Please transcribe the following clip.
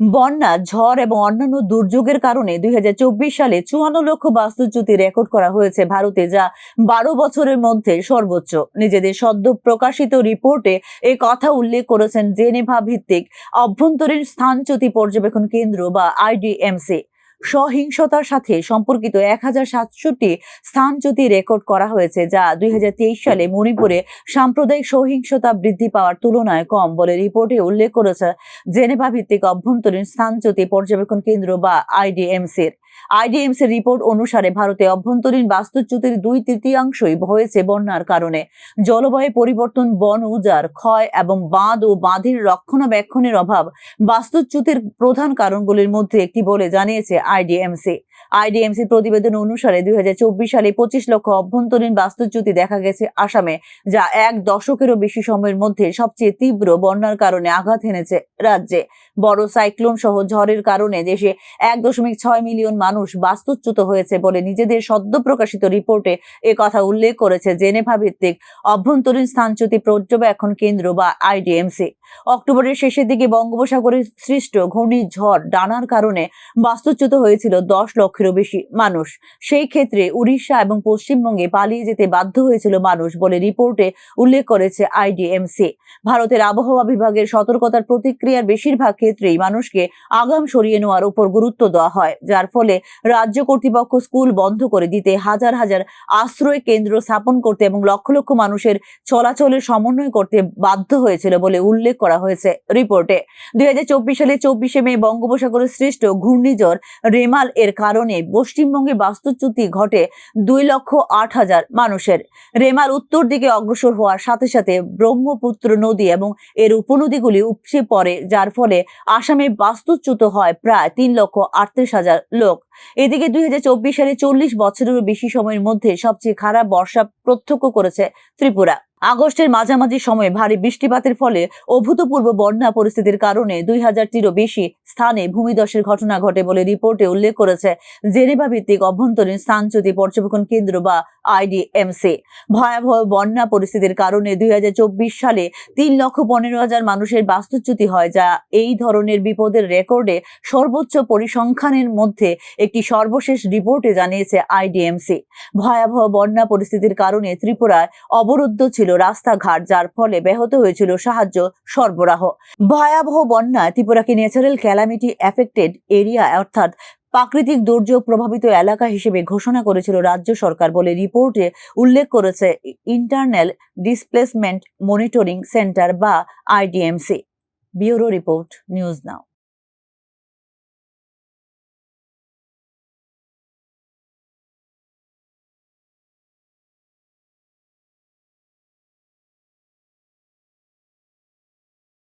বন্যা, ঝড় এবং অন্যান্য দুর্যোগের কারণে দুই হাজার চব্বিশ সালে চুয়ান্ন লক্ষ বাস্তুচ্যুতি রেকর্ড করা হয়েছে ভারতে, যা বারো বছরের মধ্যে সর্বোচ্চ। নিজেদের সদ্য প্রকাশিত রিপোর্টে এ কথা উল্লেখ করেছেন জেনেভা ভিত্তিক অভ্যন্তরীণ স্থানচ্যুতি পর্যবেক্ষণ কেন্দ্র বা আইডিএমসি। সহিংসতার সাথে সম্পর্কিত এক হাজার সাতষট্টি স্থানচ্যুতি রেকর্ড করা হয়েছে, যা দুই হাজার তেইশ সালে মণিপুরে সাম্প্রদায়িক সহিংসতা বৃদ্ধি পাওয়ার তুলনায় কম বলে রিপোর্টে উল্লেখ করেছে জেনেভা ভিত্তিক অভ্যন্তরীণ স্থানচ্যুতি পর্যবেক্ষণ কেন্দ্র বা আইডিএমসির আইডিএমসির রিপোর্ট অনুসারে ভারতে অভ্যন্তরীণ বাস্তুচ্যুতির দুই তৃতীয়াংশই হয়েছে বন্যার কারণে। জলবায়ু পরিবর্তন, বন উজাড়, ক্ষয় এবং বাঁধ ও বাঁধের রক্ষণাবেক্ষণের অভাব বাস্তুচ্যুতির প্রধান কারণগুলির মধ্যে একটি বলে জানিয়েছে আইডিএমসি। আইডিএমসি প্রতিবেদন অনুসারে দুই হাজার চব্বিশ সালে পঁচিশ লক্ষ অভ্যন্তরীণ বাস্তুচ্যুতি দেখা গেছে আসামে, যা এক দশকেরও বেশি সময়ের মধ্যে সবচেয়ে তীব্র বন্যার কারণে আঘাত এনেছে রাজ্যে। বড় সাইক্লোন সহ ঝড়ের কারণে দেশে এক দশমিক ছয় মিলিয়ন মানুষ বাস্তুচ্যুত হয়েছে বলে নিজেদের সদ্য প্রকাশিত রিপোর্টে কথা উল্লেখ করেছে জেনেভা ভিত্তিক অভ্যন্তরীণ স্থানচ্যুতি পর্যবেক্ষণ কেন্দ্র বা আইডিএমসি। অক্টোবরের শেষের দিকে বঙ্গোপসাগরে সৃষ্ট ঘূর্ণিঝড় ডানার কারণে বাস্তুচ্যুত হয়েছিল দশ লক্ষেরও বেশি মানুষ। সেই ক্ষেত্রে উড়িষ্যা এবং পশ্চিমবঙ্গে পালিয়ে যেতে বাধ্য হয়েছিল মানুষ বলে রিপোর্টে উল্লেখ করেছে আইডিএমসি। ভারতের আবহাওয়া বিভাগের সতর্কতার প্রতিক্রিয়ার বেশিরভাগ ক্ষেত্রেই মানুষকে আগাম সরিয়ে নেওয়ার উপর গুরুত্ব দেওয়া হয়, যার ফলে রাজ্য কর্তৃপক্ষ স্কুল বন্ধ করে দিতে হাজার হাজার আশ্রয় কেন্দ্র স্থাপন করতে এবং লক্ষ লক্ষ মানুষের চলাচলের সমন্বয় করতে বাধ্য হয়েছিল বলে উল্লেখ করা হয়েছে রিপোর্টে। দুই হাজার চব্বিশ সালে চব্বিশে মে বঙ্গোপসাগরে সৃষ্ট ঘূর্ণিঝড় রেমাল এর কারণে পশ্চিমবঙ্গে বাস্তুচ্যুতি ঘটে দুই লক্ষ আট হাজার মানুষের। রেমাল উত্তর দিকে অগ্রসর হওয়ার সাথে সাথে ব্রহ্মপুত্র নদী এবং এর উপনদীগুলি উপচে পড়ে, যার ফলে আসামে বাস্তুচ্যুত হয় প্রায় তিন লক্ষ আটত্রিশ হাজার লোক। এদিকে দুই হাজার চব্বিশ সালে চল্লিশ বছরেরও বেশি সময়ের মধ্যে সবচেয়ে খারাপ বর্ষা প্রত্যক্ষ করেছে ত্রিপুরা। আগস্টের মাঝামাঝি সময়ে ভারী বৃষ্টিপাতের ফলে অভূতপূর্ব বন্যা পরিস্থিতির কারণে দুই হাজারটিরও বেশি স্থানে ভূমিধসের ঘটনা ঘটে বলে রিপোর্টে উল্লেখ করেছে জেনেভা ভিত্তিক অভ্যন্তরীণ স্থানচ্যুতি পর্যবেক্ষণ কেন্দ্র বা আইডিএমসি। ভয়াবহ বন্যা পরিস্থিতির কারণে দুই হাজার চব্বিশ সালে তিন লক্ষ পনেরো হাজার মানুষের বাস্তুচ্যুতি হয়, যা এই ধরনের বিপদের রেকর্ডে সর্বোচ্চ পরিসংখ্যানের মধ্যে একটি সর্বশেষ রিপোর্টে জানিয়েছে আইডিএমসি। ভয়াবহ বন্যা পরিস্থিতির কারণে ত্রিপুরায় অবরুদ্ধ ছিল রাস্তাঘাট, যার ফলে ব্যাহত হয়েছিল সাহায্য সরবরাহ। ভয়াবহ বন্যায় ত্রিপুরাকে ন্যাচারাল ক্যালামিটি এফেক্টেড এরিয়া অর্থাৎ প্রাকৃতিক দুর্যোগ প্রভাবিত এলাকা হিসেবে ঘোষণা করেছিল রাজ্য সরকার বলে রিপোর্টে উল্লেখ করেছে ইন্টারনাল ডিসপ্লেসমেন্ট মনিটরিং সেন্টার বা IDMC. Bureau report, news now.